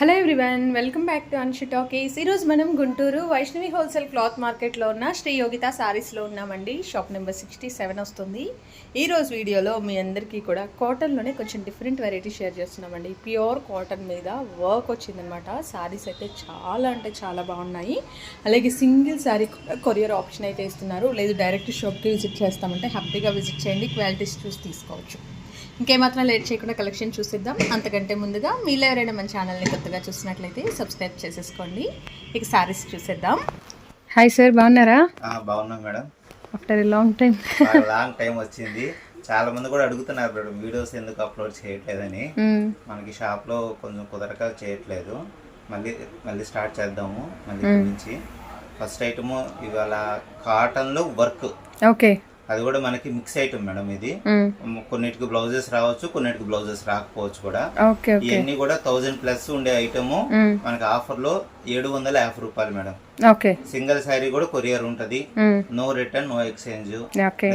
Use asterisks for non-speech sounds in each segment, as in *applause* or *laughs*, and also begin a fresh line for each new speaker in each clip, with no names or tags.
Hello everyone welcome back to Anshi talkies ఈరోజు మనం Guntur Vaishnavi wholesale cloth మార్కెట్లో ఉన్న శ్రీ యోగిత శారీస్లో ఉన్నామండి. షాప్ నెంబర్ సిక్స్టీ సెవెన్ వస్తుంది ఈరోజు వీడియోలో మీ అందరికీ కూడా కాటన్లోనే కొంచెం డిఫరెంట్ వెరైటీ షేర్ చేస్తున్నామండి. ప్యూర్ కాటన్ మీద వర్క్ వచ్చిందనమాట శారీస్ అయితే చాలా అంటే చాలా బాగున్నాయి. అలాగే సింగిల్ శారీ కొరియర్ ఆప్షన్ అయితే ఇస్తున్నారు. లేదు డైరెక్ట్ షాప్కి విజిట్ చేస్తామంటే హ్యాపీగా విజిట్ చేయండి. క్వాలిటీస్ చూసి తీసుకోవచ్చు. ఇంకేమాత్రం లేట్ చేయకుండా కలెక్షన్ చూసిద్దాం. అంతకంటే ముందుగా మీలో ఎవరైనా మన ఛానల్ని కొత్తగా చూసినట్లయితే సబ్స్క్రైబ్ చేసేసుకోండి. ఇక సారీస్ చూసేద్దాం. హాయ్ సార్ బాగున్నారా?
ఆ, బాగున్నాం madam.
After long time
long time వచ్చింది. చాలా మంది కూడా అడుగుతున్నారు మేడం వీడియోస్ ఎందుకు అప్లోడ్ చేయట్లేదని? మనకి షాప్లో కొంచెం కుదరక చేయట్లేదు. మళ్ళీ మళ్ళీ స్టార్ట్ చేద్దాము మళ్ళీ ఇక్కడి నుంచి. ఫస్ట్ ఐటమ్ ఇవాళ కాటన్లో వర్క్
ఓకే
అది కూడా మనకి మిక్స్ ఐటమ్ మేడం ఇది. కొన్నిటికి బ్లౌజెస్ రావచ్చు కొన్నిటికి బ్లౌజెస్ రాకపోవచ్చు కూడా. ఇవన్నీ కూడా థౌజండ్ ప్లస్ ఉండే ఐటమ్. మనకి ఆఫర్లో ఏడు వందల యాభై రూపాయలు మేడం.
ఓకే.
సింగిల్ శారీ కూడా కొరియర్ ఉంటది. No return no exchange.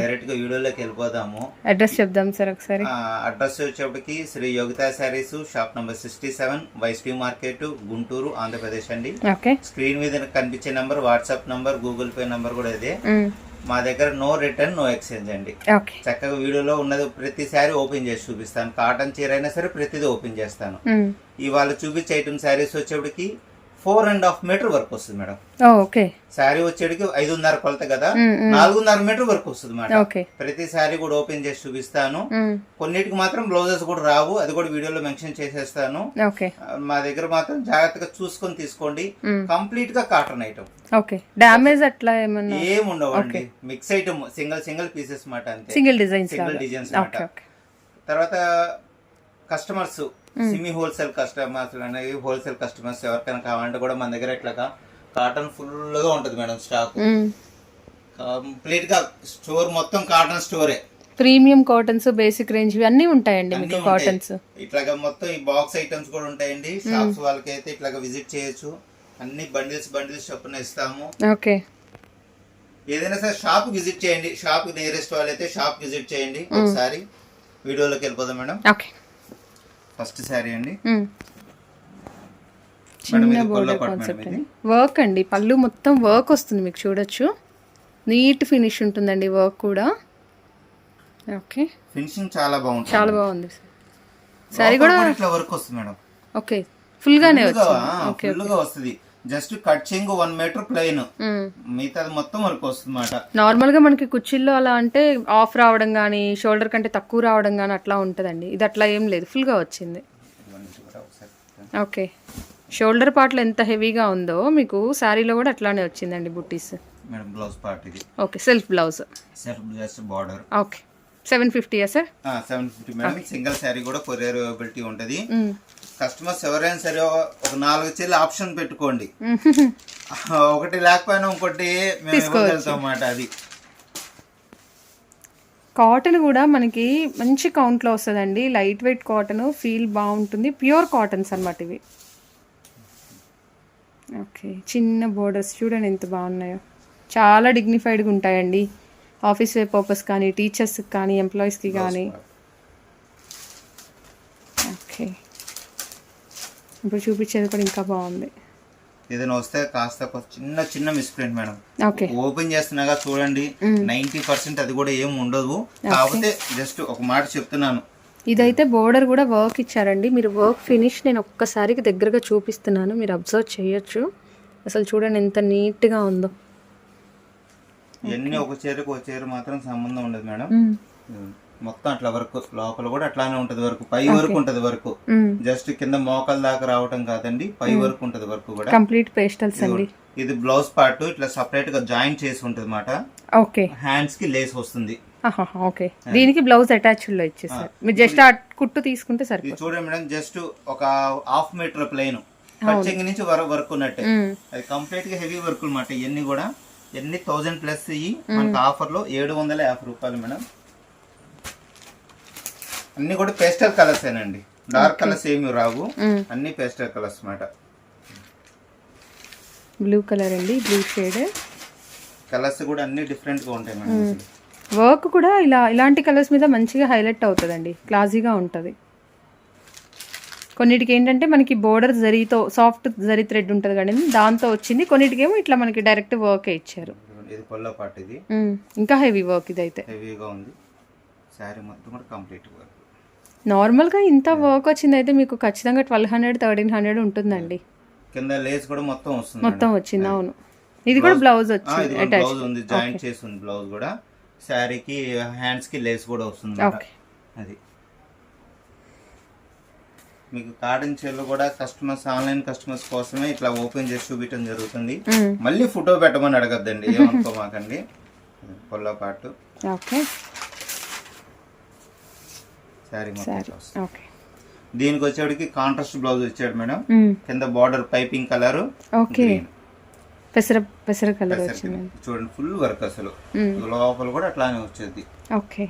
డైరెక్ట్గా వీడియోలోకి వెళ్ళిపోదాము.
అడ్రస్ చెప్దాం సార్ ఒకసారి.
అడ్రస్ వచ్చేప్పటికి Shri Yogitha sarees shop number sixty seven YSP market Guntur Andhra Pradesh అండి. స్క్రీన్ మీద కనిపించే number WhatsApp number Google pay number కూడా ఇదే. మా దగ్గర నో రిటర్న్ నో ఎక్స్చేంజ్ అండి. చక్కగా వీడియోలో ఉన్నది ప్రతి శారీ ఓపెన్ చేసి చూపిస్తాను. కాటన్ చీర అయినా సరే ప్రతిదీ ఓపెన్ చేస్తాను. ఇవాళ చూపించే ఐటమ్ శారీస్ వచ్చేప్పటికి four and half metre work వస్తుంది మేడం.
ఓకే.
శారీ వచ్చేటికి ఐదున్నర కొలత కదా? నాలుగున్నర మీటర్ వరకు వస్తుంది మేడం. ప్రతి శారీ కూడా ఓపెన్ చేసి చూపిస్తాను. కొన్నిటికి మాత్రం బ్లౌజెస్ కూడా రావు. అది కూడా వీడియోలో మెన్షన్ చేసేస్తాను. మా దగ్గర మాత్రం జాగ్రత్తగా చూసుకొని తీసుకోండి. కంప్లీట్గా కాటన్ ఐటమ్.
ఓకే. డ్యామేజ్ అట్లా ఏమన్నా?
ఏం ఉండవండి. Mix item single single pieces మాట అంతే.
సింగిల్ డిజైన్స్
సింగిల్ డిజైన్స్ తర్వాత కస్టమర్స్ సిమి హోల్సేల్ కస్టమర్స్ అనేవి హోల్సేల్ కస్టమర్స్ ఎవరికైనా కావాలంటే కూడా మన దగ్గర ఇట్లాగా కాటన్ ఫుల్గా ఉంటది మేడం స్టాక్. కంప్లీట్గా స్టోర్ మొత్తం కాటన్ స్టోరే.
ప్రీమియం కాటన్స్ బేసిక్ రేంజ్ అన్నీ ఉంటాయండి మీకు కాటన్స్.
ఇట్లాగా మొత్తం ఈ బాక్స్ ఐటమ్స్ కూడా ఉంటాయండి. షాప్స్ వాళ్ళకి అయితే ఇట్లాగా విజిట్ చేయొచ్చు. అన్ని బండిల్స్ బండిల్స్ చొప్పున ఇస్తాము.
ఓకే.
ఏదైనా సరే షాప్ విజిట్ చేయండి. షాప్ నియరెస్ట్ వాళ్ళైతే షాప్ విజిట్ చేయండి. ఒకసారి వీడియోలోకి వెళ్ళిపోదాం మేడం.
ఓకే.
ఫస్ట్ శారీ అండి.
చిన్న బోర్డర్ కాన్సెప్ట్ అండి. వర్క్ అండి. పళ్ళు మొత్తం వర్క్ వస్తుంది మీకు చూడొచ్చు. నీట్ ఫినిష్ ఉంటుందండి వర్క్ కూడా. ఓకే
ఫినిషింగ్ చాలా బాగుంటుంది.
చాలా బాగుంది. సారీ
కూడా ఇట్లా వర్క్ వస్తుంది మేడం.
ఓకే ఫుల్ గానే వచ్చింది.
ఫుల్గా వస్తుంది. జస్ట్ కట్ చెంగు వన్ మీటర్ ప్లెయిన్. మిగతాది మొత్తం వర్క్ వస్తుంది
నార్మల్గా మనకి కుర్చీల్లో అలా అంటే ఆఫ్ రావడం కానీ షోల్డర్ కంటే తక్కువ రావడం కానీ అట్లా ఉంటుందండి. ఇది అట్లా ఏం లేదు. ఫుల్గా వచ్చింది. ఓకే. షోల్డర్ పార్ట్లో ఎంత హెవీగా ఉందో మీకు శారీలో కూడా అట్లానే వచ్చిందండి బుట్టీస్
మేడం బ్లౌజ్ పార్ట్ ఇది.
Okay self blouse.
Self just border.
Okay. Seven ఫిఫ్టీయా sir?
Seven fifty madam. Single sari కూడా కొరియర్ అవైలబిలిటీ ఉంటది. కస్టమర్స్ ఎవరైనా సరే ఒక నాలుగు చీరలు ఆప్షన్ పెట్టుకోండి. *laughs* ఒకటి లేకపోయినా ఇంకోటి మేము ఇవ్వగలుగుతాం అన్నమాట అది.
కాటన్ కూడా మనకి మంచి కౌంట్లో వస్తుందండి. లైట్ వెయిట్ కాటన్ ఫీల్ బాగుంటుంది. ప్యూర్ కాటన్స్ అన్నమాట ఇవి. ఓకే. చిన్న బోర్డర్స్ చూడండి ఎంత బాగున్నాయో. చాలా డిగ్నిఫైడ్గా ఉంటాయండి. ఆఫీస్ వే పర్పస్ కానీ టీచర్స్కి కానీ ఎంప్లాయీస్కి కానీ ఓకే ఇప్పుడు చూపించేది కూడా ఇంకా బాగుంది.
ఏదైనా వస్తే కాస్త చిన్న చిన్న మిస్ప్రింట్ మేడం
ఓకే.
ఓపెన్ చేస్తున్నాగా చూడండి. నైన్టీ పర్సెంట్ అది కూడా ఏం ఉండదు. కాకపోతే జస్ట్ ఒక మాట చెప్తున్నాను.
ఇదైతే బోర్డర్ కూడా వర్క్ ఇచ్చారండి. మీరు వర్క్ ఫినిష్ నేను ఒక్కసారికి దగ్గరగా చూపిస్తున్నాను. మీరు అబ్జర్వ్ చేయొచ్చు. అసలు చూడండి ఎంత నీట్గా ఉందో.
ఇవన్నీ ఒక చీరకు ఒక చీర మాత్రం సంబంధం ఉండదు మేడం మొత్తం అట్లా వరకు లోపల కూడా అట్లానే ఉంటది వరకు పై వరకు ఉంటది వరకు. జస్ట్ కింద మోకాల దాకా రావటం కాదండి పై వరకు ఉంటది వరకు కూడా.
కంప్లీట్ పేస్టల్స్ అండి.
ఇది బ్లౌజ్ పార్ట్ ఇట్లా సపరేట్గా జాయిన్ చేసి ఉంటది అనమాట
ఓకే
హ్యాండ్స్కి లేస్ వస్తుంది.
ఓకే దీనికి బ్లౌజ్ అటాచ్డ్లో ఇచ్చేసారు. మీరు జస్ట్ ఆ కుట్టు తీసుకుంటే సరిపోతుంది.
చూడండి మేడం జస్ట్ ఒక హాఫ్ మీటర్ ప్లెయిన్ పచ్చంగి నుంచి వర వర్క్ ఉన్నట్టే.
మ్మ్.
అది కంప్లీట్గా హెవీ వర్క్ అనమాట ఇవన్నీ కూడా. ఎన్ని థౌజండ్ ప్లస్ ఇవి మనకి ఆఫర్లో ఏడు వందల యాభై రూపాయలు మేడం. అన్ని కూడా పేస్టల్ కలర్స్ ఏనండి. డార్క్ కలర్స్ ఏమి రావు.
మ్మ్.
అన్ని పేస్టల్ కలర్స్ అన్నమాట
బ్లూ కలర్ అండి బ్లూ షేడ్
కలర్స్ కూడా అన్ని డిఫరెంట్గా ఉంటాయి మేడం
వర్క్ కూడా ఇలా ఇలాంటి కలర్స్ మీద మంచిగా హైలైట్ అవుతుందండి. క్లాసీగా ఉంటుంది. కొన్నిటికి ఏంటంటే మనకి బోర్డర్ జరీతో సాఫ్ట్ జరీ థ్రెడ్ ఉంటుంది కానీ దాంతో వచ్చింది. కొన్నిటికేమో ఇట్లా మనకి డైరెక్ట్ వర్కే ఇచ్చారు.
ఇది ఇది.
ఉమ్, ఇంకా హెవీ వర్క్ ఇదైతే.
హెవీగా ఉంది. శారీ మొత్తం కూడా కంప్లీట్ వర్క్
నార్మల్గా ఇంత వర్క్ వచ్చింది అయితే మీకు ఖచ్చితంగా ట్వెల్వ్ హండ్రెడ్ థర్టీన్ హండ్రెడ్ ఉంటుందండి.
కింద లేస్ కూడా మొత్తం వస్తుంది
మొత్తం వచ్చింది అవును. ఇది కూడా బ్లౌజ్ వచ్చింది
బ్లౌజ్ ఉంది జాయింట్ చేసి ఉంది బ్లౌజ్ కూడా. శారీకి హ్యాండ్స్కి లేస్ కూడా వస్తుంది అది. మీకు కాటన్ చీరలు కూడా కస్టమర్స్ ఆన్లైన్ కస్టమర్స్ కోసమే ఇట్లా ఓపెన్ చేసి చూపించడం జరుగుతుంది.
ఉమ్,
మళ్ళీ ఫోటో పెట్టమని అడగద్దండి ఏమనుకోమాకండి. *laughs* పొల్ల పాటు.
ఓకే
శారీ మొత్తం.
ఓకే.
దీనికి వచ్చేటికి కాంట్రాస్ట్ బ్లౌజ్ ఇచ్చాడు మేడం కింద బార్డర్ పైపింగ్ కలర్
ఓకే. పెసర పెసర కలర్ వచ్చింది.
చూడండి ఫుల్ వర్క్ అసలు. లోపల కూడా అట్లానే వచ్చేది.
ఓకే.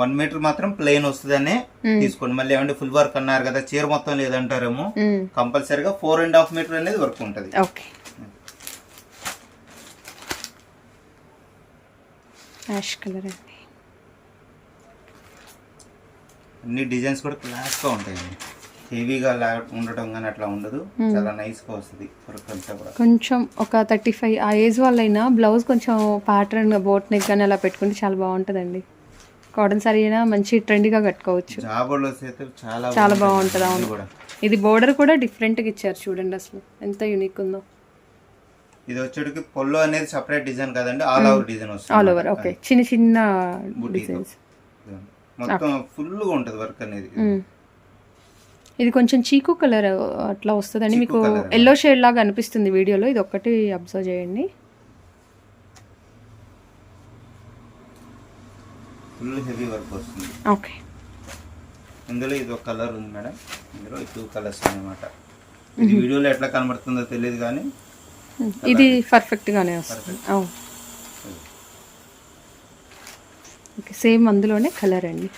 వన్ మీటర్ మాత్రం ప్లెయిన్ వస్తుందనే తీసుకోండి. మళ్ళీ ఏమంటే ఫుల్ వర్క్ అన్నారు కదా చీర మొత్తం లేదంటారేమో. కంపల్సరీగా ఫోర్ అండ్ హాఫ్ మీటర్ అనేది వర్క్ ఉంటుంది.
ఓకే. యాష్ కలర్ అండి.
అన్ని డిజైన్స్ కూడా క్లాస్గా ఉంటాయి హెవీగా ఉండటం కానీ అట్లా ఉండదు. చాలా నైస్గా వస్తుంది వర్క్ అంతా కూడా.
కొంచెం ఒక థర్టీ ఫైవ్ ఆ ఏజ్ వాళ్ళైనా బ్లౌజ్ కొంచెం ప్యాటర్న్ బోట్ నెక్ కానీ అలా పెట్టుకుంటే చాలా బాగుంటుందండి. కాటన్ సారీ అయినా మంచి ట్రెండీగా కట్టుకోవచ్చు.
అయితే చాలా
చాలా
బాగుంటుంది.
అవును.
కూడా.
ఇది బోర్డర్ కూడా డిఫరెంట్గా ఇచ్చారు చూడండి అసలు. ఎంత యూనిక్ ఉందో.
ఇది వచ్చేటికి పొల్లో అనేది సపరేట్ డిజైన్ కదండి ఆల్ ఓవర్ డిజైన్ వస్తుంది
ఆల్ ఓవర్ ఓకే చిన్న చిన్న. డిజైన్స్
మొత్తం ఫుల్గా ఉంటది వర్క్ అనేది.
ఇది కొంచెం చీకు కలర్ అట్లా వస్తుందండి. మీకు. ఎల్లో షేడ్ లాగా అనిపిస్తుంది వీడియోలో. ఇది ఒక్కటి అబ్జర్వ్ చేయండి.
ఫుల్ హెవీ వర్క్ వస్తుంది.
ఓకే
ఇందులో ఇది ఒక కలర్ ఉంది మేడం ఇందులో టూ కలర్స్ అన్నమాట. ఇది వీడియోలో ఎట్లా కనబడుతుందో తెలియదు కానీ
ఇది పర్ఫెక్ట్ గానే వస్తుంది. అవును ఓకే సేమ్ అందులోనే కలర్ అండి.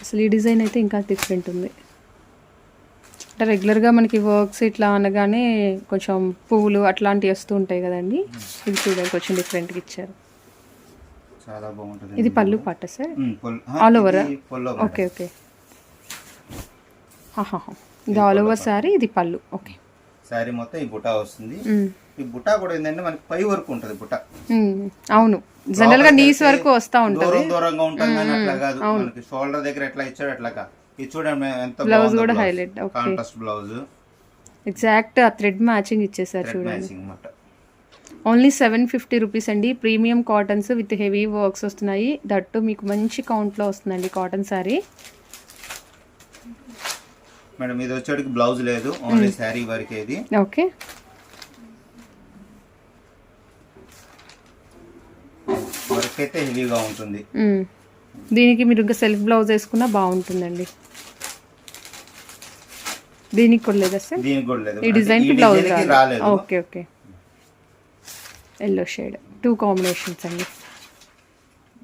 అసలు ఈ డిజైన్ అయితే ఇంకా డిఫరెంట్ ఉంది. అంటే రెగ్యులర్గా మనకి వర్క్స్ ఇట్లా అనగానే కొంచెం పువ్వులు అట్లాంటివి వస్తూ ఉంటాయి కదండి. ఇది చూడండి కొంచెం డిఫరెంట్గా ఇచ్చారు.
చాలా బాగుంటుంది.
ఇది పళ్ళు పాట సార్?
ఉమ్, పొల్- ఆ,
All over?
ఇది పొల్లో
ఓకే ఓకే. ఇది ఆల్ ఓవర్ సారీ ఇది పళ్ళు. ఓకే.
శారీ మొత్తం ఈ బుటా వస్తుంది. ఈ బుటా కూడా ఏంటంటే మనకి పై వరకు ఉంటది బుటా.
అవును. జనరల్గా నీస్ వరకు వస్తా ఉంటుంది.
దూరం దూరంగా ఉంటాం కానీ అట్లా కాదు. మనకి షోల్డర్ దగ్గర ఎట్లా ఇచ్చాడు అట్లా కాదు ఇది చూడండి ఎంత
బ్లౌజ్ కూడా హైలైట్
కాంట్రాస్ట్ బ్లౌజ్
ఎగ్జాక్ట్ ఆ థ్రెడ్ మ్యాచింగ్ ఇచ్చేసారు చూడండి. ఓన్లీ సెవెన్ ఫిఫ్టీ రూపీస్ అండి. Premium cottons with heavy works వస్తున్నాయి. దట్టు మీకు మంచి కౌంట్లో వస్తుందండి కాటన్ శారీ
మేడం ఇది వచ్చేటికి బ్లౌజ్ లేదు ఓన్లీ శారీ వరకే ఇది.
ఓకే.
వర్క్ అయితే హెవీగా ఉంటుంది.
దీనికి మీరు ఇంకా సెల్ఫ్ బ్లౌజ్ వేసుకున్నా బాగుంటుందండి. దీనికి కూడా లేదా సార్?
దీనికి కూడా లేదు.
ఈ
డిజైన్కి
బ్లౌజ్
రాలేదు.
Okay okay. Yellow shade two combinations అండి.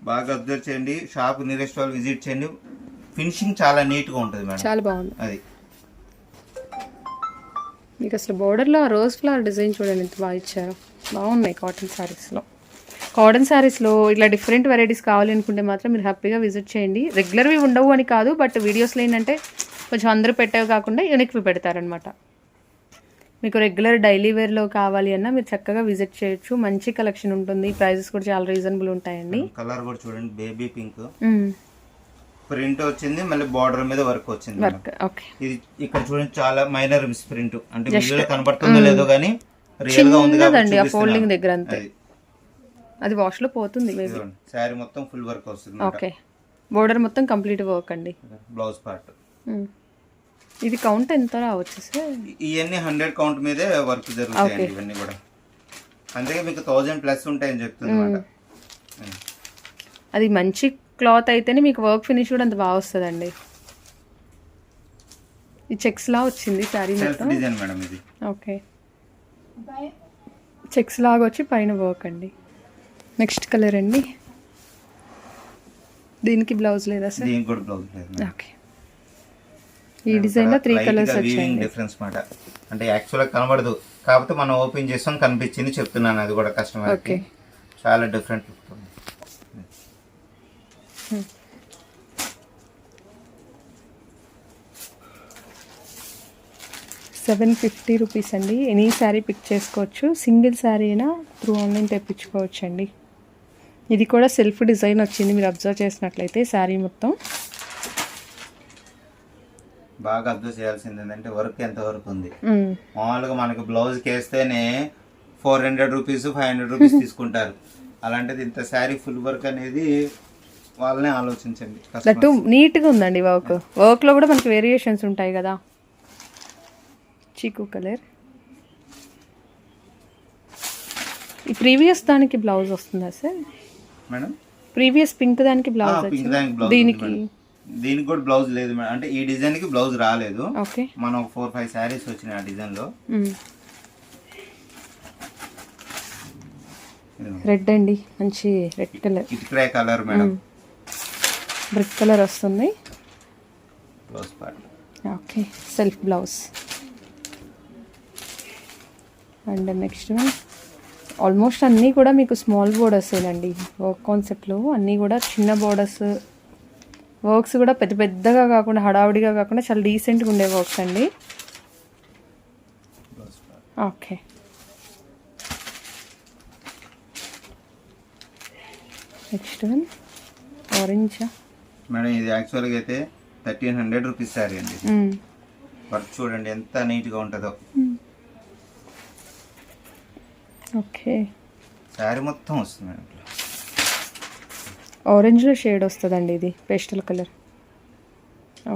బాగా అబ్జర్వ్ చేయండి. షాప్ నియరెస్ట్ వాళ్ళు విజిట్ చేయండి. ఫినిషింగ్ చాలా నీట్గా ఉంటుంది మేడం.
చాలా బాగుంది.
అది.
మీకు అసలు బోర్డర్లో రోజ్ ఫ్లవర్ డిజైన్ చూడండి ఎంత బాగా ఇచ్చారు. బాగున్నాయి కాటన్ శారీస్లో. కాటన్ శారీస్లో ఇట్లా డిఫరెంట్ వెరైటీస్ కావాలి అనుకుంటే మాత్రం మీరు హ్యాపీగా విజిట్ చేయండి. రెగ్యులర్వి ఉండవు అని కాదు బట్ వీడియోస్లో ఏంటంటే కొంచెం అందరూ పెట్టేవి కాకుండా యూనిక్వి పెడతారనమాట మీకు రెగ్యులర్ డైలీ వేర్లో కావాలి అన్నా మీరు చక్కగా విజిట్ చేయొచ్చు. మంచి కలెక్షన్ ఉంటుంది. ప్రైజెస్ కూడా చాలా రీజనబుల్ ఉంటాయండి.
కలర్ కూడా చూడండి బేబీ పింక్. ప్రింట్ వచ్చింది మళ్ళీ బార్డర్ మీద వర్క్ వచ్చింది ఇది ఇక్కడ చూడండి చాలా మైనర్ మిస్ ప్రింట్ అంటే వీడియోలో కనబడుతుందో లేదో కానీ రియల్గా ఉంది కాబట్టి.
ఫోల్డింగ్ దగ్గర అంతే.
అది.
అది వాష్లో పోతుంది మేబీ
శారీ మొత్తం ఫుల్ వర్క్ వస్తుంది
ఓకే. బోర్డర్ మొత్తం కంప్లీట్ వర్క్ అండి.
Blouse part.
ఇది కౌంట్ ఎంత రావచ్చు సార్
ఇవన్నీ హండ్రెడ్ కౌంట్ మీదే వర్క్ జరుగుతాయండి ఇవన్నీ కూడా. అందుకే మీకు థౌజండ్ ప్లస్ ఉంటాయని చెప్తుంది అనమాట
అది మంచి క్లాత్ అయితేనే మీకు వర్క్ ఫినిష్ కూడా అంత బాగా వస్తుందండి. ఈ చెక్స్ లా వచ్చింది శారీ మొత్తం?
Design
okay. చెక్స్ లాగా వచ్చి పైన వర్క్ అండి. నెక్స్ట్ కలర్ అండి. దీనికి బ్లౌజ్ లేదా సార్. ఓకే. ఈ డిజైన్లో త్రీ
Light
కలర్స్ వచ్చాయి
డిఫరెన్స్ మాట. అంటే యాక్చువల్గా కనబడదు. కాకపోతే మనం ఓపెన్ చేస్తాం కనిపించింది చెప్తున్నాను అది కూడా కస్టమర్
ఓకే.
చాలా డిఫరెంట్ లుక్ ఉంది
సెవెన్ ఫిఫ్టీ రూపీస్ అండి. ఎనీ శారీ పిక్ చేసుకోవచ్చు. సింగిల్ శారీ అయినా త్రూ ఆన్లైన్ తెప్పించుకోవచ్చు అండి ఇది కూడా సెల్ఫ్ డిజైన్ వచ్చింది. మీరు అబ్జర్వ్ చేసినట్లయితే శారీ మొత్తం.
బాగా అబ్జర్వ్ చేయాల్సింది ఏంటంటే వర్క్ ఎంత వరకు ఉంది.
మ్మ్.
మామూలుగా మనకి బ్లౌజ్ వేస్తేనే four hundred rupees five hundred rupees *laughs* తీసుకుంటారు. అలాంటిది ఇంత శారీ ఫుల్ వర్క్ అనేది వాళ్ళనే ఆలోచించండి
నీట్గా ఉందండి వర్క్. వర్క్లో కూడా మనకి వేరియేషన్స్ ఉంటాయి కదా. చీకు కలర్. ఈ ప్రీవియస్ దానికి బ్లౌజ్ వస్తుందా సార్?
మేడం?
ప్రీవియస్ పింక్ దానికి బ్లౌజ్
పింక్ దానికి బ్లౌజ్
దీనికి?
దీనికి కూడా బ్లౌజ్ లేదు మేడం. అంటే ఈ డిజైన్కి బ్లౌజ్ రాలేదు.
ఓకే.
మనం ఫోర్ ఫైవ్ శారీస్ వచ్చినాయి ఆ డిజైన్లో
రెడ్ అండి. మంచి రెడ్ కలర్.
ఇటుకరే కలర్ మేడం.
బ్రిక్ కలర్ వస్తుంది.
Blouse part.
Okay. Self blouse. And next almost అన్నీ కూడా మీకు స్మాల్ బోర్డర్సేనండి వర్క్ కాన్సెప్ట్లో అన్నీ కూడా చిన్న బోర్డర్స్ వర్క్స్ కూడా పెద్ద పెద్దగా కాకుండా హడావుడిగా కాకుండా చాలా డీసెంట్గా ఉండే వర్క్స్ అండి. Okay next one orange
madam ఇది యాక్చువల్గా అయితే థర్టీన్ హండ్రెడ్ రూపీస్ శారీ అండి. వర్క్ చూడండి ఎంత నీట్గా ఉంటుందో.
ఓకే.
శారీ మొత్తం వస్తుంది ఇట్లా.
ఆరెంజ్లో షేడ్ వస్తుందండి ఇది పేస్టల్ కలర్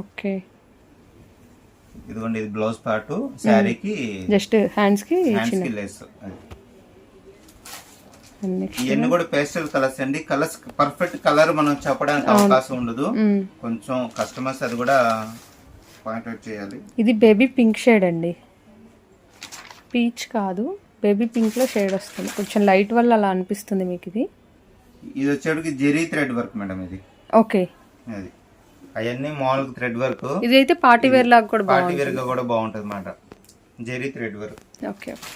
ఓకే.
ఇదిగోండి ఇది బ్లౌజ్ పార్ట్ శారీకి
జస్ట్ హ్యాండ్స్కి
హ్యాండ్స్
చిన్న
కి లేస్ ఇవన్నీ కూడా పేస్టల్ కలర్స్ అండి. కలర్స్ పర్ఫెక్ట్ కలర్ మనం చెప్పడానికి అవకాశం ఉండదు. కొంచెం కస్టమర్స్ అది కూడా పాయింట్అవుట్ చేయాలి.
ఇది బేబీ పింక్ షేడ్ అండి. పీచ్ కాదు. బేబీ పింక్లో షేడ్ వస్తుంది. కొంచెం లైట్ వల్ల అలా అనిపిస్తుంది మీకు ఇది.
ఇది వచ్చేటికి జెరీ థ్రెడ్ వర్క్ మేడం ఇది.
ఓకే.
అది. అవన్నీ మామూలుగా థ్రెడ్ వర్క్.
ఇది అయితే పార్టీ వేర్ లాగా కూడా
పార్టీ వేర్గా కూడా బాగుంటుంది అన్నమాట zari thread work.
Okay okay.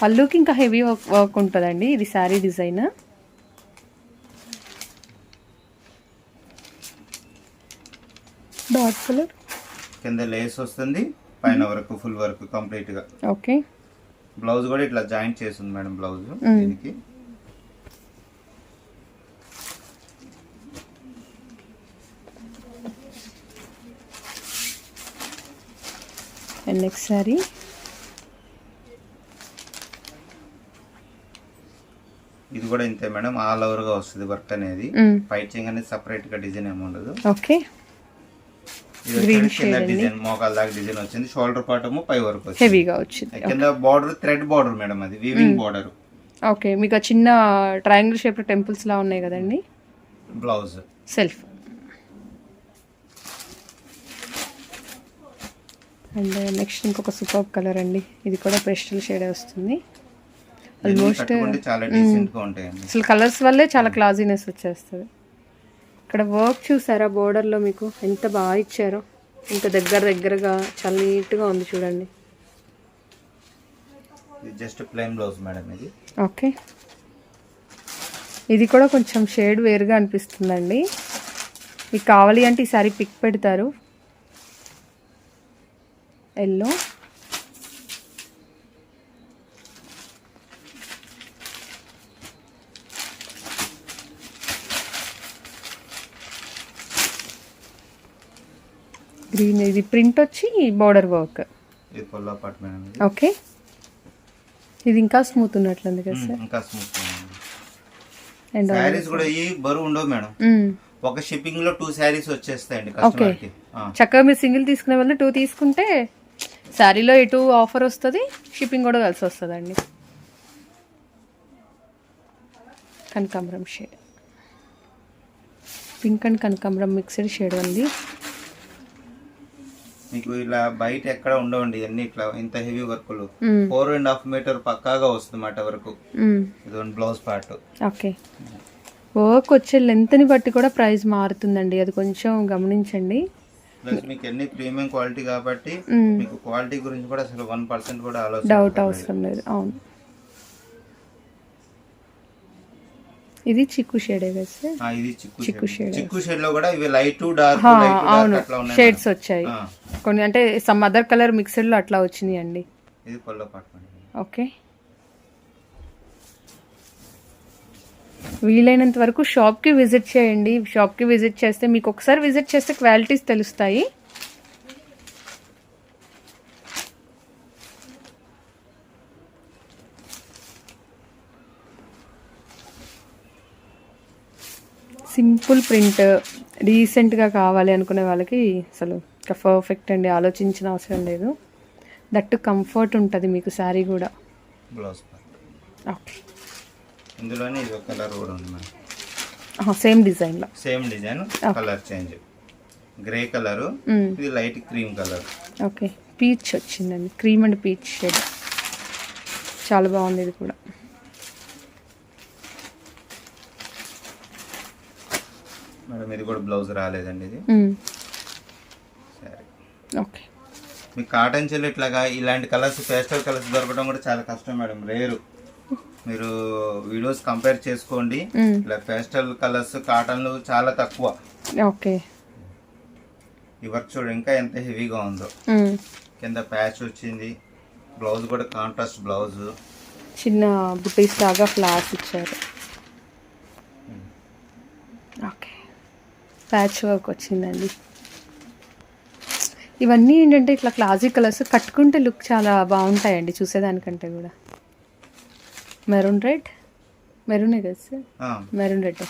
పళ్ళుకి ఇంకా హెవీ వర్క్ ఉంటుందండి. ఇది శారీ డిజైన్. Dark colour.
కింద లేస్ వస్తుంది. పైన వరకు ఫుల్ వర్క్ కంప్లీట్గా
ఓకే.
బ్లౌజ్ కూడా ఇట్లా జాయింట్ చేస్తుంది మేడం బ్లౌజ్ దీనికి.
అండ్ నెక్స్ట్ శారీ
ఇది కూడా ఇంతే మేడం ఆల్ ఓవర్గా వస్తుంది వర్క్ అనేది. పైచింగ్ అనేది సపరేట్గా డిజైన్ ఏమి ఉండదు.
ఓకే
కింద డిజైన్ మోకాల దాకా డిజైన్ వచ్చింది. షోల్డర్ పార్ట్ ఏమో పై వరకు
హెవీగా వచ్చింది.
కింద బార్డర్ థ్రెడ్ బార్డర్ మేడం అది వీవింగ్ బార్డర్
ఓకే మీకు ఆ చిన్న ట్రయాంగిల్ షేప్ టెంపుల్స్ లా ఉన్నాయి కదండి?
బ్లౌజ్
సెల్ఫ్ అండ్ నెక్స్ట్ ఇంకొక సూపర్ కలర్ అండి. ఇది కూడా పేస్టల్ షేడ్ వస్తుంది.
ఆల్మోస్ట్గా ఉంటాయండి.
అసలు కలర్స్ వల్లే చాలా క్లాజీనెస్ వచ్చేస్తుంది. ఇక్కడ వర్క్ చూసారా బోర్డర్లో మీకు? ఎంత బాగా ఇచ్చారో. ఇంత దగ్గర దగ్గరగా చాలా నీట్గా ఉంది చూడండి.
జస్ట్ ప్లెయిన్ బ్లౌజ్ మేడం ఇది.
ఓకే. ఇది కూడా కొంచెం షేడ్ వేరుగా అనిపిస్తుందండి. మీకు కావాలి అంటే ఈసారి పిక్ పెడతారు. ఎల్లో గ్రీన్ ఇది ప్రింట్ వచ్చి బార్డర్ వర్క్. ఓకే. ఇది ఇంకా స్మూత్ ఉన్నట్లుంది కదా సార్.
ఇంకా స్మూత్
అండ్
శారీస్ కూడా ఈ బరువు ఉండవు మేడం. ఒక షిప్పింగ్లో టూ శారీస్ వచ్చేస్తాయండి కస్టమర్కి. ఆ,
చక్కగా మీరు సింగిల్ తీసుకునే వల్ల టూ తీసుకుంటే శారీలో ఎటు ఆఫర్ వస్తుంది షిప్పింగ్ కూడా కలిసి వస్తుందండి. కనకాంబరం షేడ్ పింక్ అండ్ కనకాంబరం మిక్స్డ్ షేడ్ ఉంది.
మీకు ఇలా బయట ఎక్కడ ఉండవండి అన్ని ఇట్లా ఇంత హెవీ వర్క్లు. ఫోర్ అండ్ హాఫ్ మీటర్ పక్కాగా వస్తుంది మాట వరకు. ఇది బ్లౌజ్ పార్ట్
ఓకే. వర్క్ వచ్చే లెంత్ని బట్టి కూడా ప్రైస్ మారుతుందండి. అది కొంచెం గమనించండి.
ప్లస్ మీకు అన్ని ప్రీమియం క్వాలిటీ కాబట్టి. మీకు క్వాలిటీ గురించి కూడా అసలు వన్ పర్సెంట్ కూడా ఆలోచన
డౌట్ అవసరం లేదు. అవును. ఇది చిక్కు షేడే
ఇది చిక్కు షేడ్. చిక్కు షేడ్లో కూడా ఇవి లైట్ డార్క్
అవును. షేడ్స్ వచ్చాయి. కొన్ని అంటే సమ్ అదర్ కలర్ మిక్స్డ్లో అట్లా వచ్చినాయి అండి
ఇది
ఓకే. వీలైనంత వరకు షాప్కి విజిట్ చేయండి. షాప్కి విజిట్ చేస్తే మీకు ఒకసారి విజిట్ చేస్తే క్వాలిటీస్ తెలుస్తాయి. సింపుల్ ప్రింట్ డీసెంట్గా కావాలి అనుకునే వాళ్ళకి అసలు పర్ఫెక్ట్ అండి ఆలోచించిన అవసరం లేదు. దట్టు కంఫర్ట్ ఉంటుంది మీకు శారీ కూడా.
Blouse
okay.
ఇందులోనే ఇది ఒక కలర్ కూడా ఉంది మేడం.
సేమ్ డిజైన్లో.
Same design colour change. Grey colour ఇది light cream colour.
Okay. Peach వచ్చిందండి క్రీమ్ అండ్ పీచ్ షేడ్. చాలా బాగుంది ఇది కూడా.
ఇది కూడా బ్లౌజ్ రాలేదండి ఇది.
ఓకే.
మీకు కాటన్ చెల్లు ఇట్లాగా ఇలాంటి కలర్స్ పేస్టల్ కలర్స్ దొరకడం కూడా చాలా కష్టం మేడం రేరు. మీరు వీడియోస్ కంపేర్ చేసుకోండి. ఇలా పేస్టల్ కలర్స్ కాటన్లు చాలా తక్కువ.
ఓకే.
ఈ వర్క్ చూడండి ఇంకా ఎంత హెవీగా ఉందో. కింద ప్యాచ్ వచ్చింది. బ్లౌజ్ కూడా కాంట్రాస్ట్ బ్లౌజ్.
చిన్న బుటీస్ లాగా ఫ్లవర్స్ ఇచ్చారు ఓకే ప్యాచ్ వర్క్ వచ్చిందండి. ఇవన్నీ ఏంటంటే ఇట్లా క్లాసిక్ కలర్స్ కట్టుకుంటే లుక్ చాలా బాగుంటాయండి చూసేదానికంటే కూడా. మెరూన్ రెడ్ మెరూనే కదా సార్? మెరూన్ రెడ్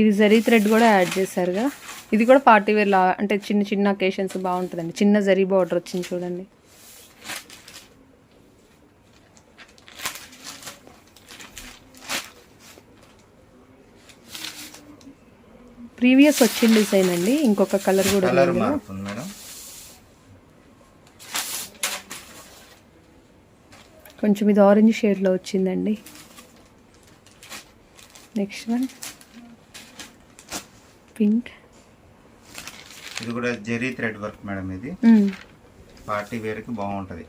ఇది జరీ థ్రెడ్ కూడా యాడ్ చేశారుగా. ఇది కూడా పార్టీ వేర్ లా అంటే చిన్న చిన్న అకేషన్స్ బాగుంటుందండి. చిన్న జరీ బార్డర్ వచ్చింది చూడండి. ప్రీవియస్ వచ్చిన డిజైన్ అండి. ఇంకొక కలర్ కూడా
కలర్. మారుతుంది మేడం.
కొంచెం ఇది ఆరెంజ్ షేడ్లో వచ్చిందండి. నెక్స్ట్ వన్ పింక్
ఇది కూడా జెరీ థ్రెడ్ వర్క్ మేడం ఇది. పార్టీ వేర్కి బాగుంటుంది.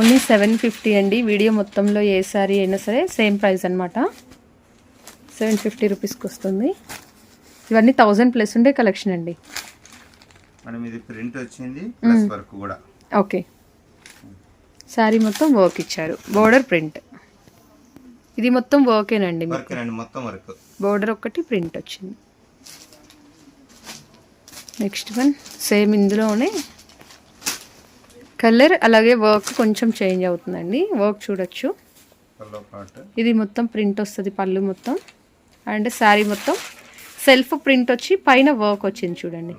ఓన్లీ సెవెన్ ఫిఫ్టీ అండి. వీడియో మొత్తంలో ఏ సారీ అయినా సరే సేమ్ ప్రైస్ అనమాట సెవెన్ ఫిఫ్టీ రూపీస్కి వస్తుంది. ఇవన్నీ థౌజండ్ ప్లస్ ఉండే కలెక్షన్ అండి.
ఇది ప్రింట్ వచ్చింది ప్లస్ వర్క్ కూడా.
ఓకే. శారీ మొత్తం వర్క్ ఇచ్చారు. Border print. ఇది మొత్తం వర్కేనండి
మొత్తం వర్క్.
బోర్డర్ ఒక్కటి ప్రింట్ వచ్చింది. నెక్స్ట్ వన్ సేమ్ ఇందులోనే. కలర్ అలాగే వర్క్ కొంచెం చేంజ్ అవుతుందండి. వర్క్ చూడొచ్చు. ఇది మొత్తం ప్రింట్ వస్తుంది పళ్ళు మొత్తం. అండ్ శారీ మొత్తం సెల్ఫ్ ప్రింట్ వచ్చి పైన వర్క్ వచ్చింది చూడండి.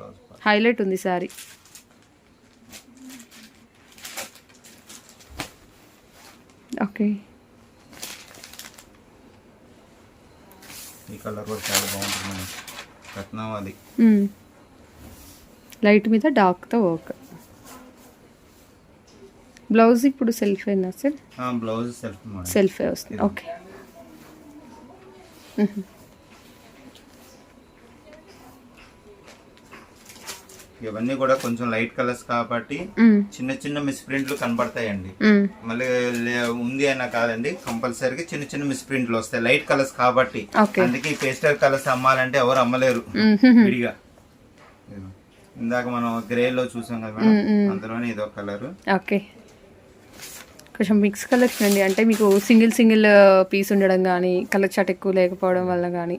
హైలైట్ ఉంది శారీ ఓకే.
ఈ కలర్ కూడా చాలా బాగుంటుంది రత్నావళి
లైట్ మీద డార్క్తో వర్క్. బ్లౌజ్ ఇప్పుడు సెల్ఫ్ అయినా సార్?
బ్లౌజ్ సెల్ఫ్
సెల్ఫే వస్తుంది. ఓకే.
ఇవన్నీ కూడా కొంచెం లైట్ కలర్స్ కాబట్టి చిన్న చిన్న మిస్ప్రింట్లు కనబడతాయండి. మళ్ళీ ఉంది అన్న కాదండి కంపల్సరీగా చిన్న చిన్న మిస్ప్రింట్లు వస్తాయి. లైట్ కలర్స్ కాబట్టి. అందుకే పేస్టల్ కలర్స్ అమ్మాలంటే ఎవరు అమ్మలేరు. విడిగా. ఇందాక మనం గ్రే లో చూసాం కదా మేడం? అందులోనే ఇదో కలర్.
ఓకే. కొంచెం మిక్స్ కలెక్షన్ అండి. అంటే మీకు సింగిల్ సింగిల్ పీస్ ఉండడం కానీ కలర్ చాట్ ఎక్కువ లేకపోవడం వల్ల కానీ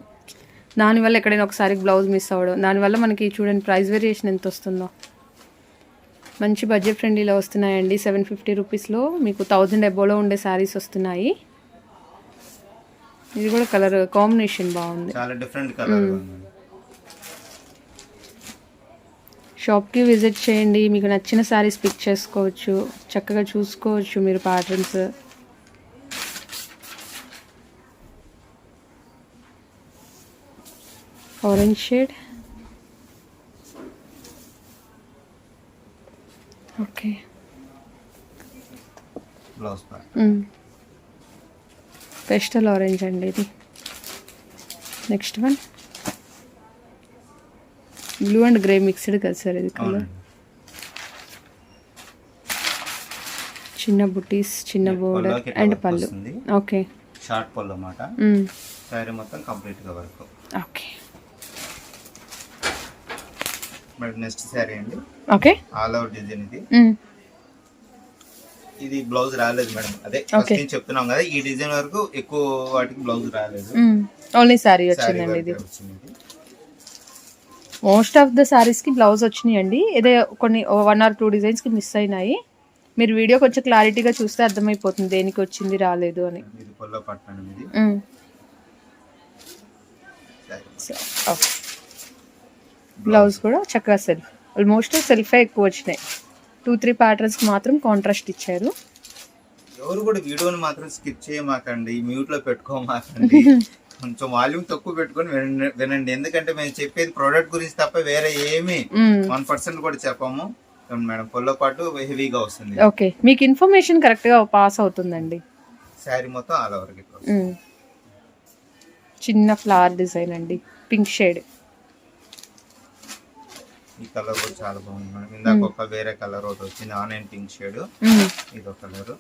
దానివల్ల ఎక్కడైనా ఒకసారి బ్లౌజ్ మిస్ అవ్వడం దానివల్ల మనకి చూడండి ప్రైస్ వేరియేషన్ ఎంత వస్తుందో. మంచి బడ్జెట్ ఫ్రెండ్లీలో వస్తున్నాయండి. సెవెన్ ఫిఫ్టీ రూపీస్లో మీకు థౌజండ్ ఎబోలో ఉండే శారీస్ వస్తున్నాయి. ఇది కూడా కలర్ కాంబినేషన్ బాగుంది.
చాలా డిఫరెంట్ కలర్
షాప్కి విజిట్ చేయండి. మీకు నచ్చిన శారీస్ పిక్ చేసుకోవచ్చు. చక్కగా చూసుకోవచ్చు మీరు patterns orange shade okay pastel orange అండి ఇది. Next one blue and grey mixed కదా సార్ ఇది కలర్ చిన్న బుటీస్ చిన్న బోర్డర్ అండ్ పళ్ళు. ఓకే
షార్ట్ పళ్ళు అన్నమాట. శారీ మొత్తం కంప్లీట్గా work
okay
madam next sari అండి.
ఓకే.
ఆల్ ఓవర్ డిజైన్ ఇది. ఇది బ్లౌజ్ రాలేదు మేడం. అదే ఫస్ట్. నేను చెప్తున్నాం కదా ఈ డిజైన్ వరకు ఎక్కువ వాటికి బ్లౌజ్ రాలేదు.
ఓన్లీ శారీ వచ్చిందండి ఇది.
ఇది.
మోస్ట్ ఆఫ్ ద శారీస్కి బ్లౌజ్ వచ్చినాయండి. ఏదో కొన్ని వన్ ఆర్ టూ డిజైన్స్కి మిస్ అయినాయి. మీరు వీడియో కొంచెం క్లారిటీగా చూస్తే అర్థమైపోతుంది దేనికి వచ్చింది రాలేదు అని.
ఇది ఇది.
ఓకే. బ్లౌజ్ కూడా చక్కగా సెల్ఫ్ ఆల్మోస్ట్ సెల్ఫే ఎక్కువ వచ్చినాయి. టూ త్రీ ప్యాటర్న్స్కి మాత్రం కాంట్రాస్ట్ ఇచ్చారు.
ఎవరు కూడా వీడియోని మాత్రం స్కిప్ చేయమాకండి మ్యూట్లో పెట్టుకోమాకండి. *laughs* కొంచెం వాల్యూమ్ తక్కువ పెట్టుకొని వినండి- ఎందుకంటే మేము చెప్పేది ప్రోడక్ట్ గురించి తప్ప వేరే ఏమి. వన్ పర్సెంట్ కూడా చెప్పము. మేడం పొల్లో పాటు హెవీగా వస్తుంది.
ఓకే మీకు ఇన్ఫర్మేషన్ కరెక్ట్గా పాస్ అవుతుందండి.
శారీ మొత్తం ఆల్ ఓవర్.
చిన్న ఫ్లవర్ డిజైన్ అండి పింక్ షేడ్
ఈ కలర్ కూడా చాలా బాగుంది మేడం. ఇందాక ఒక వేరే కలర్ ఒకటి వచ్చింది ఆనియన్ పింక్ షేడ్. ఇదో కలర్.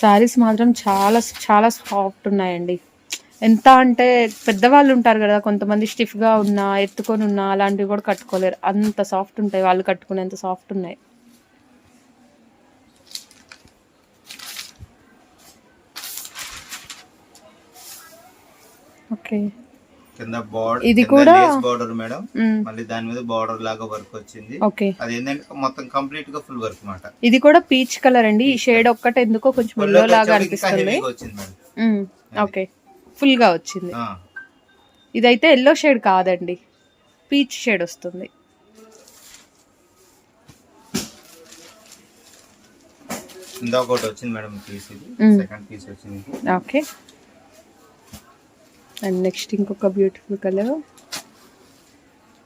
శారీస్ మాత్రం చాలా చాలా సాఫ్ట్ ఉన్నాయండి. ఎంత అంటే పెద్దవాళ్ళు ఉంటారు కదా కొంతమంది స్టిఫ్గా ఉన్నా ఎత్తుకొని ఉన్నా అలాంటివి కూడా కట్టుకోలేరు. అంత సాఫ్ట్ ఉంటాయి వాళ్ళు కట్టుకునేంత సాఫ్ట్ ఉన్నాయి. ఓకే.
కింద బార్డర్
ఇది కూడా-
బార్డర్ మేడం. మళ్ళీ దాని మీద బార్డర్ లాగా వర్క్ వచ్చింది.
ఓకే.
అది ఏంటంటే మొత్తం కంప్లీట్గా ఫుల్ వర్క్ మాట.
ఇది కూడా పీచ్ కలర్ అండి. ఈ షేడ్ ఒక్కటే ఎందుకో కొంచెం ఎల్లో లాగా అనిపిస్తుంది. ఓకే. ఫుల్గా వచ్చింది. ఇదైతే ఎల్లో షేడ్ కాదండి. పీచ్ షేడ్ వస్తుంది.
ఇందాక ఒకటి వచ్చింది మేడం పీస్ ఇది. సెకండ్ పీస్ వచ్చింది.
ఓకే. అండ్ నెక్స్ట్ ఇంకొక బ్యూటిఫుల్ కలర్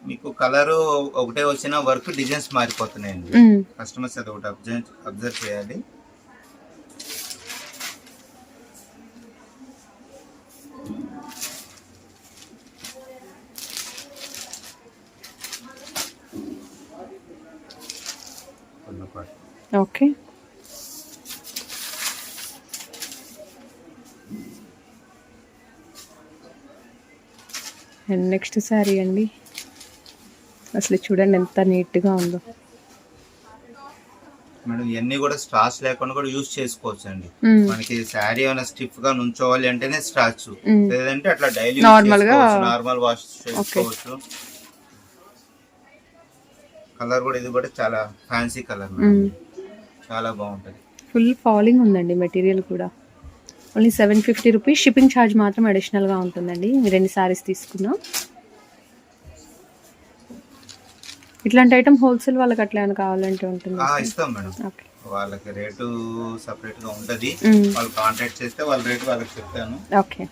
మీకు కలర్ ఒకటే వచ్చిన వర్క్ డిజైన్స్ మారిపోతున్నాయండి. కస్టమర్స్ అది ఒకటి అబ్జర్వ్ అబ్జర్వ్ చేయాలి.
ఓకే అండ్ నెక్స్ట్ శారీ అండి. అసలు చూడండి ఎంత నీట్గా ఉందో.
మేడం ఇవన్నీ కూడా స్టార్చ్ లేకుండా కూడా యూజ్ చేసుకోవచ్చు అండి
మ్మ్.
మనకి శారీ ఏమైనా స్టిఫ్గా నుంచోవాలి అంటేనే స్టార్చ్
మ్మ్.
లేదంటే అట్లా డైలీ
Normal గా-
నార్మల్ వాష్ చేసుకోవచ్చు. కలర్ కూడా ఇది కూడా చాలా ఫ్యాన్సీ కలర్
మ్మ్.
చాలా బాగుంటది.
ఫుల్ ఫాలింగ్ ఉందండి మెటీరియల్ కూడా. Only seven fifty rupees shipping charge మాత్రం అడిషనల్గా ఉంటుందండి. మీరు ఎన్ని సారీస్ తీసుకున్నా. ఇట్లాంటి ఐటమ్ హోల్సేల్ వాళ్ళకి అట్లా ఏమైనా కావాలంటే ఉంటుంది
ఇస్తాం మేడం. వాళ్ళకి రేటు సపరేట్గా ఉంటది. వాళ్ళు కాంటాక్ట్ చేస్తే వాళ్ళ రేటు వాళ్ళకి చెప్తాను.
ఓకే.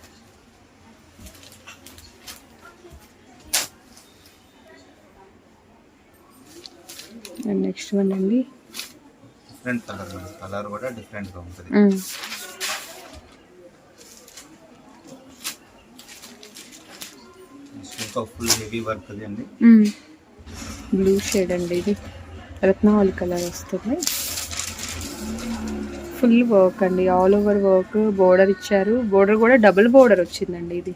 నెక్స్ట్ వన్ అండి.
డిఫరెంట్ కలర్ కలర్ కూడా డిఫరెంట్గా ఉంటది. ఇంకా ఫుల్ హెవీ వర్క్ అది అండి.
బ్లూ షేడ్ అండి ఇది. రత్నావళి కలర్ వస్తుంది. ఫుల్ వర్క్ అండి. ఆల్ ఓవర్ వర్క్ బోర్డర్ ఇచ్చారు. బోర్డర్ కూడా డబుల్ బోర్డర్ వచ్చిందండి ఇది.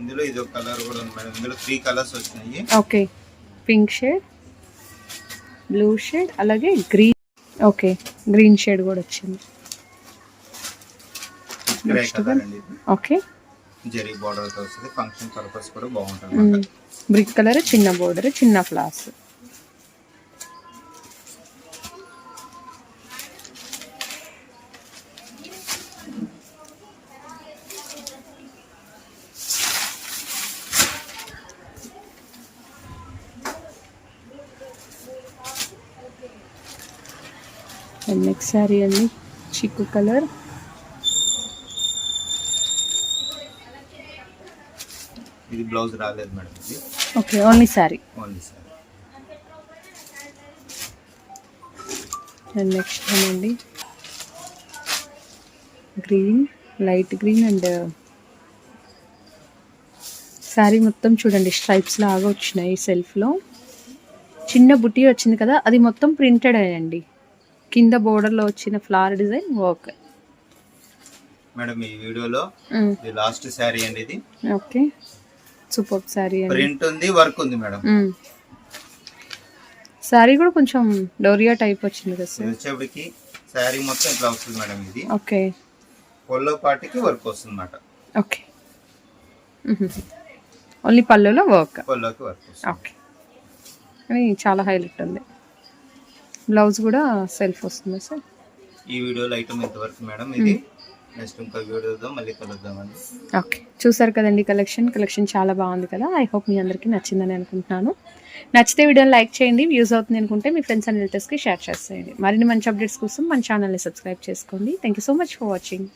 ఇందులో ఇది ఒక కలర్ కూడా ఉంది మేడం. ఇందులో త్రీ కలర్స్ వచ్చినాయి.
Okay. Pink shade blue shade అలాగే గ్రీన్. ఓకే. గ్రీన్ షేడ్ కూడా వచ్చింది. ఓకే.
జరీ బార్డర్తో వస్తుంది. ఫంక్షన్ పర్పస్ కూడా బాగుంటుంది
బ్రిక్ కలర్ చిన్న బోర్డర్ చిన్న ఫ్లాస్ నెక్స్ట్ శారీ అండి చిక్కు కలర్
బ్లౌజ్ రాలేదు మేడం ఇది.
Okay only sari.
Only sir
and next అండి. Green light green and sari మొత్తం చూడండి స్ట్రైప్స్ లాగా వచ్చినాయి సెల్ఫ్లో. చిన్న బుట్టి వచ్చింది కదా అది మొత్తం ప్రింటెడ్ అండి కింద బోర్డర్లో వచ్చిన ఫ్లవర్ డిజైన్ వర్క్.
మేడం ఈ వీడియోలో లాస్ట్ శారీ అండి ఇది.
ఓకే. సూపర్ అండి
ప్రింట్ ఉంది వర్క్ ఉంది మేడం.
శారీ కూడా కొంచెం డోరియా టైప్ వచ్చింది కదా సార్.
వచ్చేప్పటికి శారీ మొత్తం ఇట్లా వస్తుంది మేడం ఇది.
ఓకే.
పొల్లో పాటికి వర్క్ వస్తుంది అన్నమాట
ఓకే ఓన్లీ పళ్ళులో వర్క్.
పొల్లోకి వర్క్
ఓకే. అని చాలా హైలైట్ ఉంది. బ్లౌజ్ కూడా సెల్ఫ్ వస్తుంది సార్?
ఈ వీడియోలో ఐటమ్ ఇంతవరకు మేడం ఇది? నెక్స్ట్ ఇంకో వీడియోతో మళ్ళీ కలుద్దామండి.
ఓకే. చూసారు కదండి కలెక్షన్? కలెక్షన్ చాలా బాగుంది కదా? ఐ హోప్ మీ అందరికీ నచ్చిందని అనుకుంటున్నాను. నచ్చితే వీడియోని లైక్ చేయండి వ్యూస్ అవుతుంది అనుకుంటే మీ ఫ్రెండ్స్ అండ్ రిలేటివ్స్కి షేర్ చేసేయండి. మరిన్ని మంచి అప్డేట్స్ కోసం మన ఛానల్ని సబ్స్క్రైబ్ చేసుకోండి. Thank you so much for watching